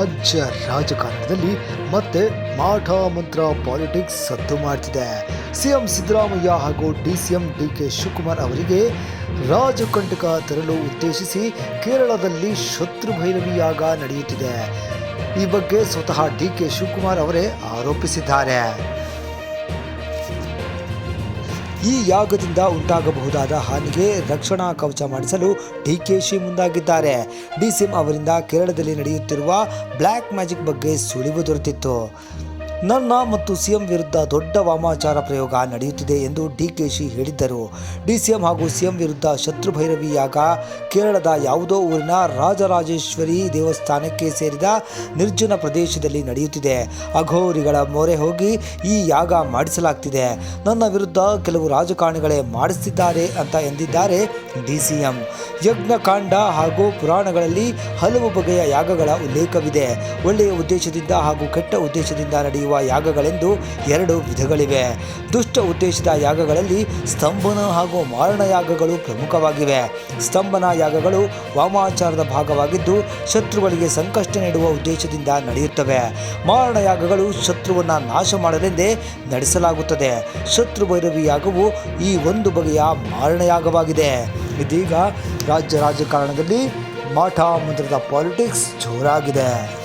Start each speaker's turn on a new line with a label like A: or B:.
A: ರಾಜ್ಯ ರಾಜಕಾರಣದಲ್ಲಿ ಮತ್ತೆ ಮಾಠ ಮಂತ್ರ ಪಾಲಿಟಿಕ್ಸ್ ಸದ್ದು ಮಾಡ್ತಿದೆ. ಸಿಎಂ ಸಿದ್ದರಾಮಯ್ಯ ಹಾಗೂ D DCM D K Shivakumar ಅವರಿಗೆ ರಾಜಕಂಟಕ ತರಲು ಉದ್ದೇಶಿಸಿ ಕೇರಳದಲ್ಲಿ ಶತ್ರು ಭೈರವಿಯಾಗ ನಡೆಯುತ್ತಿದೆ. ಈ ಬಗ್ಗೆ ಸ್ವತಃ ಡಿ ಕೆ ಶಿವಕುಮಾರ್ ಅವರೇ ಆರೋಪಿಸಿದ್ದಾರೆ. ಈ ಯಾಗದಿಂದ ಉಂಟಾಗಬಹುದಾದ ಹಾನಿಗೆ ರಕ್ಷಣಾ ಕವಚ ಮಾಡಿಸಲು ಡಿಕೆಶಿ ಮುಂದಾಗಿದ್ದಾರೆ. ಡಿಸಿಎಂ ಅವರಿಂದ ಕೇರಳದಲ್ಲಿ ನಡೆಯುತ್ತಿರುವ ಬ್ಲ್ಯಾಕ್ ಮ್ಯಾಜಿಕ್ ಬಗ್ಗೆ ಸುಳಿವು ದೊರೆತಿತ್ತು. ನನ್ನ ಮತ್ತು ಸಿಎಂ ವಿರುದ್ಧ ದೊಡ್ಡ ವಾಮಾಚಾರ ಪ್ರಯೋಗ ನಡೆಯುತ್ತಿದೆ ಎಂದು ಡಿ ಡಿಕೆಶಿ ಹೇಳಿದ್ದರು. ಡಿಸಿಎಂ ಹಾಗೂ ಸಿಎಂ ವಿರುದ್ಧ ಶತ್ರು ಭೈರವಿ ಯಾಗ ಕೇರಳದ ಯಾವುದೋ ಊರಿನ ರಾಜರಾಜೇಶ್ವರಿ ದೇವಸ್ಥಾನಕ್ಕೆ ಸೇರಿದ ನಿರ್ಜನ ಪ್ರದೇಶದಲ್ಲಿ ನಡೆಯುತ್ತಿದೆ. ಅಘೋರಿಗಳ ಮೊರೆ ಹೋಗಿ ಈ ಯಾಗ ಮಾಡಿಸಲಾಗ್ತಿದೆ. ನನ್ನ ವಿರುದ್ಧ ಕೆಲವು ರಾಜಕಾರಣಿಗಳೇ ಮಾಡಿಸಿದ್ದಾರೆ ಅಂತ ಎಂದಿದ್ದಾರೆ ಡಿಸಿಎಂ ಯಜ್ಞಕಾಂಡ ಹಾಗೂ ಪುರಾಣಗಳಲ್ಲಿ ಹಲವು ಬಗೆಯ ಯಾಗಗಳ ಉಲ್ಲೇಖವಿದೆ. ಒಳ್ಳೆಯ ಉದ್ದೇಶದಿಂದ ಹಾಗೂ ಕೆಟ್ಟ ಉದ್ದೇಶದಿಂದ ನಡೆಯುವ ಯಾಗಗಳೆಂದು ಎರಡು ವಿಧಗಳಿವೆ. ದುಷ್ಟ ಉದ್ದೇಶದ ಯಾಗಗಳಲ್ಲಿ ಸ್ತಂಭನ ಹಾಗೂ ಮಾರಣ ಯಾಗಗಳು ಪ್ರಮುಖವಾಗಿವೆ. ಸ್ತಂಭನ ಯಾಗಗಳು ವಾಮಾಚಾರದ ಭಾಗವಾಗಿದ್ದು, ಶತ್ರುಗಳಿಗೆ ಸಂಕಷ್ಟ ನೀಡುವ ಉದ್ದೇಶದಿಂದ ನಡೆಯುತ್ತವೆ. ಮಾರಣ ಯಾಗಗಳು ಶತ್ರುವನ್ನು ನಾಶ ಮಾಡಲೆಂದೇ ನಡೆಸಲಾಗುತ್ತದೆ. ಶತ್ರು ಭೈರವಿ ಯಾಗವು ಈ ಒಂದು ಬಗೆಯ ಮಾರಣ ಯಾಗವಾಗಿದೆ. ಇದೀಗ ರಾಜ್ಯ ರಾಜಕಾರಣದಲ್ಲಿ ಮಠ ಮಂತ್ರದ ಪಾಲಿಟಿಕ್ಸ್ ಜೋರಾಗಿದೆ.